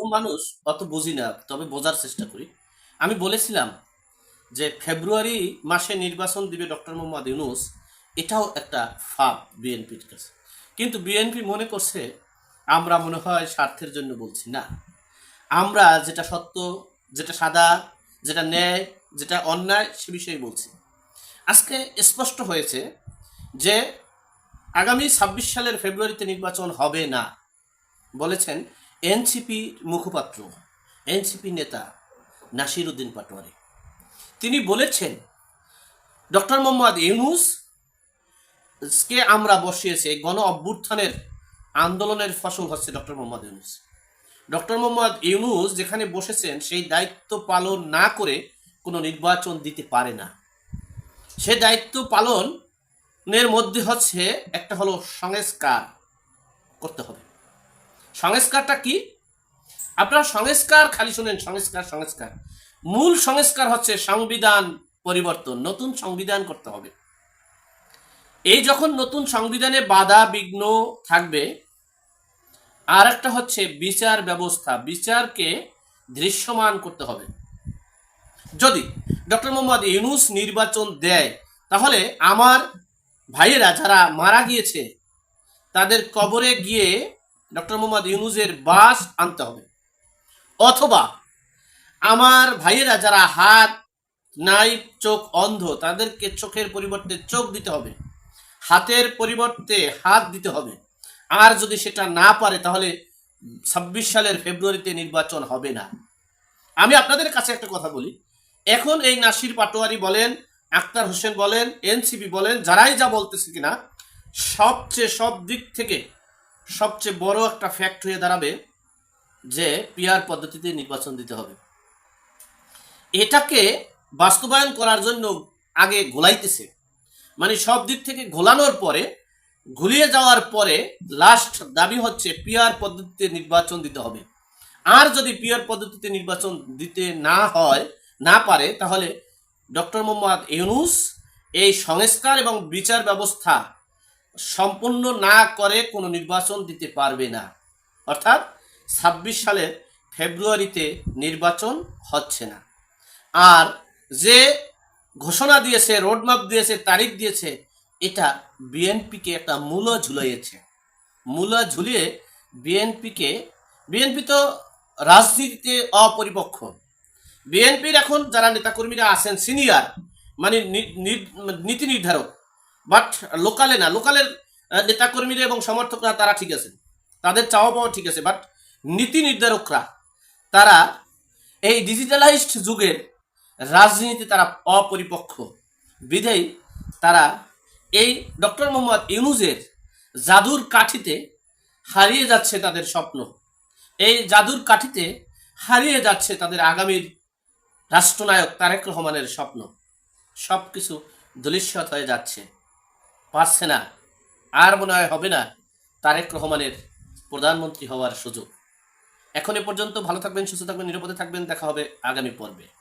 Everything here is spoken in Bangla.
নতুন মানুষ অত বুঝি না, তবে বোঝার চেষ্টা করি। আমি বলেছিলাম যে ফেব্রুয়ারি মাসে নির্বাচন দিবে ডক্টর মোহাম্মদ ইউনুস, এটাও একটা ফাপ বিএনপির কাছে। কিন্তু বিএনপি মনে করছে, আমরা মনে হয় স্বার্থের জন্য বলছি না। আমরা যেটা সত্য, যেটা সাদা, যেটা ন্যায়, যেটা অন্যায়, সে বিষয়ে বলছি। আজকে স্পষ্ট হয়েছে যে আগামী ছাব্বিশ সালের ফেব্রুয়ারিতে নির্বাচন হবে না, বলেছেন এনসিপি মুখপাত্র, এনসিপি নেতা নাসির উদ্দিন পাটোয়ারি। তিনি বলেছেন, ডক্টর মোহাম্মদ ইউনুস কে আমরা বসিয়েছি গণ অভ্যুত্থানের আন্দোলনের ফসল হচ্ছে ডক্টর মোহাম্মদ ইউনুস। ডক্টর মোহাম্মদ ইউনুস যেখানে বসেছেন, সেই দায়িত্ব পালন না করে কোনো নির্বাচন দিতে পারে না। সে দায়িত্ব পালনের মধ্যে হচ্ছে একটা হলো সংস্কার করতে হবে। সংস্কারটা কি? আপনারা সংস্কার খালি শুনেন, সংস্কার সংস্কার। মূল সংস্কার হচ্ছে সংবিধান পরিবর্তন, নতুন সংবিধান করতে হবে। এই যখন নতুন সংবিধানে বাধা বিঘ্ন থাকবে আর একটা হচ্ছে বিচার ব্যবস্থা, বিচারকে দৃশ্যমান করতে হবে। যদি ডক্টর মোহাম্মদ ইউনুস নির্বাচন দেয়, তাহলে আমার ভাইয়েরা যারা মারা গিয়েছে, তাদের কবরে গিয়ে ডক্টর মোহাম্মদ ইউনুজের বাস আনতে হবে। অথবা আমার ভাইয়েরা যারা হাত, নাই, চোখ অন্ধ, তাদেরকে চোখের পরিবর্তে চোখ দিতে হবে। হাতের পরিবর্তে হাত দিতে হবে। আর যদি সেটা না পারে, তাহলে ছাব্বিশ সালের ফেব্রুয়ারিতে নির্বাচন হবে না। আমি আপনাদের কাছে একটা কথা বলি। এখন এই নাসির পাটোয়ারি বলেন, আক্তার হোসেন বলেন, এনসিপি বলেন, যারাই যা বলতেছে কিনা, সবচেয়ে সব দিক থেকে সবচেয়ে বড় একটা ফ্যাক্ট হয়ে দাঁড়াবে যে পিআর পদ্ধতিতে নির্বাচন দিতে হবে। এটাকে বাস্তবায়ন করার জন্য আগে ঘোলাইতেছে। মানে সব দিক থেকে ঘোলানোর পরে, ঘুলিয়ে যাওয়ার পরে লাস্ট দাবি হচ্ছে পিআর পদ্ধতিতে নির্বাচন দিতে হবে। আর যদি পিআর পদ্ধতিতে নির্বাচন দিতে না হয়, না পারে, তাহলে ডক্টর মোহাম্মদ ইউনুস এই সংস্কার এবং বিচার ব্যবস্থা সম্পূর্ণ না করে কোনো নির্বাচন দিতে পারবে না। অর্থাৎ ছাব্বিশ সালের ফেব্রুয়ারিতে নির্বাচন হচ্ছে না। আর যে ঘোষণা দিয়েছে রোডম্যাপ দিয়েছে, তারিখ দিয়েছে, এটা বিএনপিকে একটা মূল্য ঝুলাইয়েছে মূল্য ঝুলিয়ে বিএনপিকে, বিএনপি তো রাজনীতিতে অপরিপক্ষ বিএনপির এখন যারা নেতাকর্মীরা আছেন সিনিয়র মানে নীতি নির্ধারক বাট লোকালে না লোকালের নেতাকর্মীরা এবং সমর্থকরা তারা ঠিক আছে তাদের চাওয়া পাওয়া ঠিক আছে বাট নীতি নির্ধারকরা তারা এই ডিজিটালাইজড যুগের রাজনীতি তারা অপরিপক্ষ বিধেই তারা এই ডক্টর মোহাম্মদ ইউনুজের জাদুর কাঠিতে হারিয়ে যাচ্ছে তাদের স্বপ্ন। এই জাদুর কাঠিতে হারিয়ে যাচ্ছে তাদের আগামীর রাষ্ট্রনায়ক তারেক রহমানের স্বপ্ন। সব কিছু দলিষ্যৎ হয়ে যাচ্ছে। পারছে না। আর মনে হয় হবে না, তারেক রহমানের প্রধানমন্ত্রী হওয়ার সুযোগ। এখন এ পর্যন্ত ভালো থাকবেন, সুস্থ থাকবেন, নিরাপদে থাকবেন। দেখা হবে আগামী পর্বে।